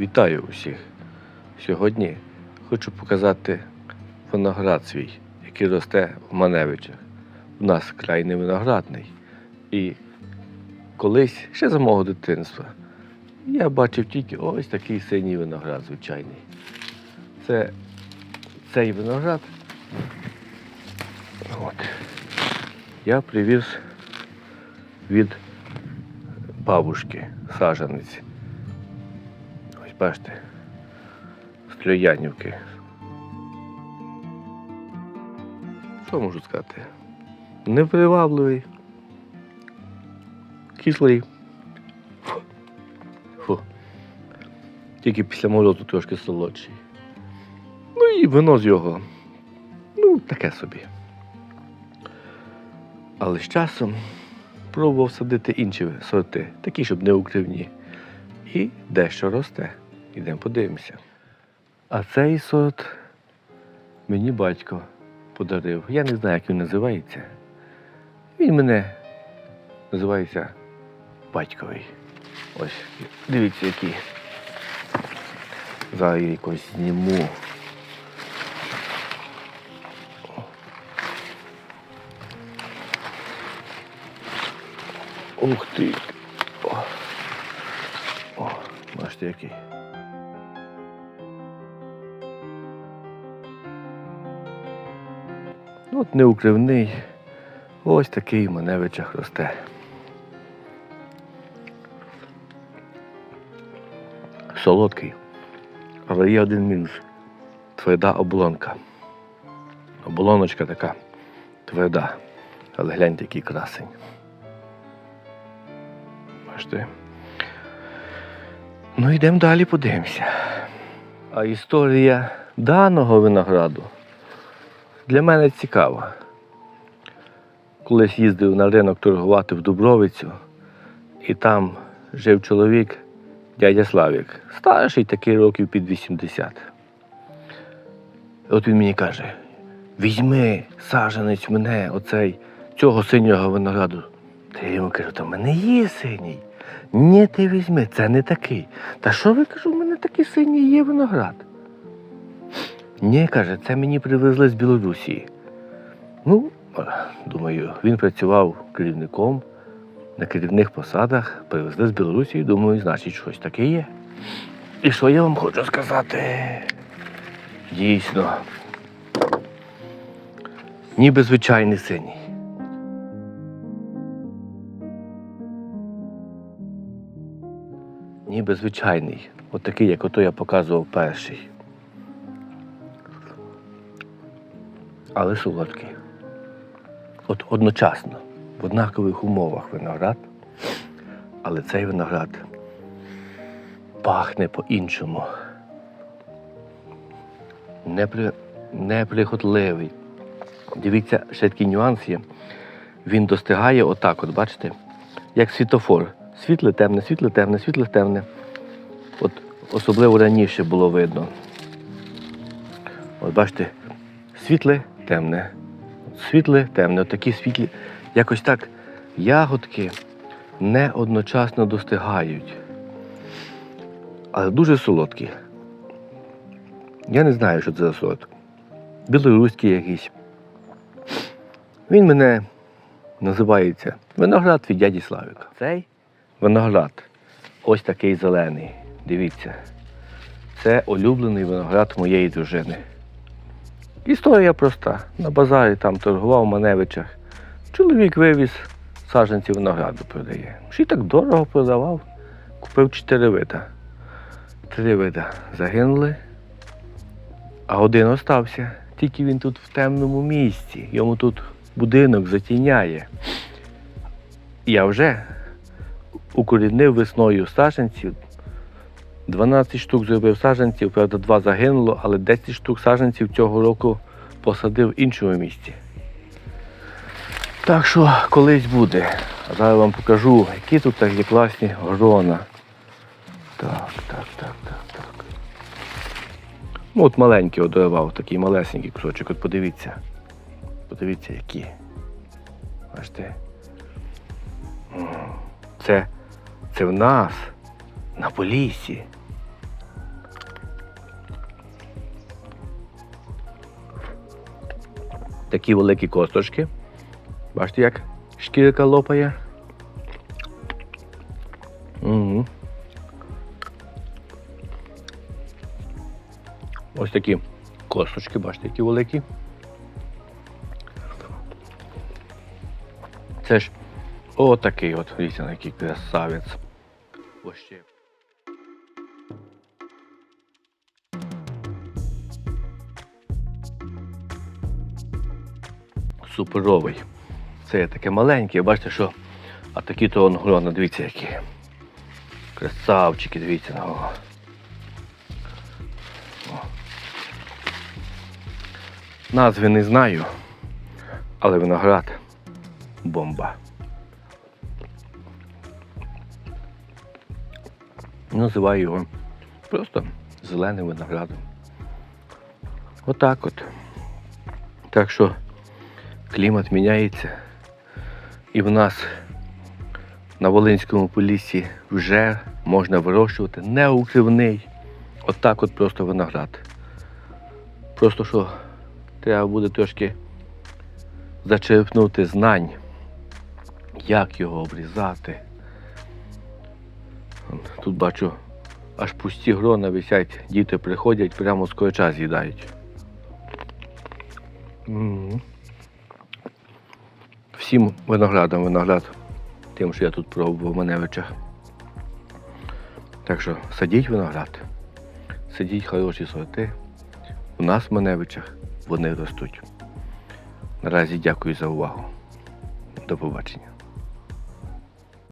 Вітаю усіх! Сьогодні хочу показати виноград свій, який росте в Маневичах. У нас край не виноградний. І колись, ще за мого дитинства, я бачив тільки ось такий синій виноград звичайний. Це цей виноград. От. Я привіз від бабушки сажанець. Бачите, з Клюянівки. Що можу сказати? Непривабливий, кислий. Фу. Тільки після морозу трошки солодший. Ну і вино з його. Ну, таке собі. Але з часом пробував садити інші сорти, такі, щоб не укривні. І дещо росте. Ідемо подивимося. А цей сорт мені батько подарив. Я не знаю, як він називається. Він мене називається батьковий. Ось, дивіться, який. Зараз я якось зніму. Ух ти. О, бачите який. Ну, От неукривний. Ось такий маневичах росте. Солодкий. Але є один мінус. Тверда оболонка. Оболоночка така тверда. Але гляньте, який красень. Бачите? Ну, йдемо далі, подивимося. А історія даного винограду для мене цікава. Колись їздив на ринок торгувати в Дубровицю, і там жив чоловік, дядя Славік, старший такий років під 80. От він мені каже: візьми саженець мене, оцей, цього синього винограду. Та я йому кажу, та в мене є синій. Ні, ти візьми, це не такий. Та що ви кажу, в мене такий синій є виноград. Ні, каже, це мені привезли з Білорусі. Ну, е, думаю, він працював керівником на керівних посадах, привезли з Білорусі, думаю, значить, щось таке є. І що я вам хочу сказати? Дійсно. Ніби звичайний синій. Ніби звичайний. От як ото я показував перший. Але солодкий. От одночасно, в однакових умовах виноград, але цей виноград пахне по-іншому. Непри... Неприхотливий. Дивіться, ще такий нюанс є. Він достигає отак, от бачите, як світофор. Світле, темне, світле, темне, світле, темне. От особливо раніше було видно. От бачите, світле, темне. Світле, темне. Такі світлі. Якось так ягодки не одночасно достигають. Але дуже солодкі. Я не знаю, що це за сорт. Білоруський якийсь. Він мене називається виноград від дяді Славіка. Цей виноград ось такий зелений. Дивіться. Це улюблений виноград моєї дружини. Історія проста. На базарі там торгував в Маневичах. Чоловік вивіз саджанці винограду продає. Ще й так дорого продавав. Купив чотири вида. Три вида загинули, а один остався. Тільки він тут в темному місці. Йому тут будинок затіняє. Я вже укорінив весною саджанців. 12 штук зробив саджанців, правда, два загинуло, але 10 штук саджанців цього року посадив в іншому місці. Так що колись буде. А зараз вам покажу, які тут так є класні грона. Так, так, так, так, так. Ну, от маленький одорвав, такий малесенький кусочок. От подивіться. Подивіться, які. Бачите? Це, це в нас на полісі. Такі великі косточки. Бачите, як шкірка лопає. Угу. Ось такі косточки, бачите, які великі. Це ж отакий от, дивіться, який красавець. Ось ще. Суперовий. Це є таке маленьке, бачите, що. А такі то он грона, дивіться які. Красавчики, дивіться на нього. Назви не знаю, але виноград бомба. Називаю його просто зеленим виноградом. Отак от. Так що клімат міняється. І в нас на Волинському полісі вже можна вирощувати неукривний. Отак от просто виноград. Просто що треба буде трошки зачерпнути знань, як його обрізати. Тут бачу, аж пусті грона висять, діти приходять, прямо з коча з'їдають. Мгм. Всім виноградам виноград, тим, що я тут пробував в Маневичах. Так що садіть виноград, садіть хороші сорти. У нас в Маневичах вони ростуть. Наразі дякую за увагу. До побачення.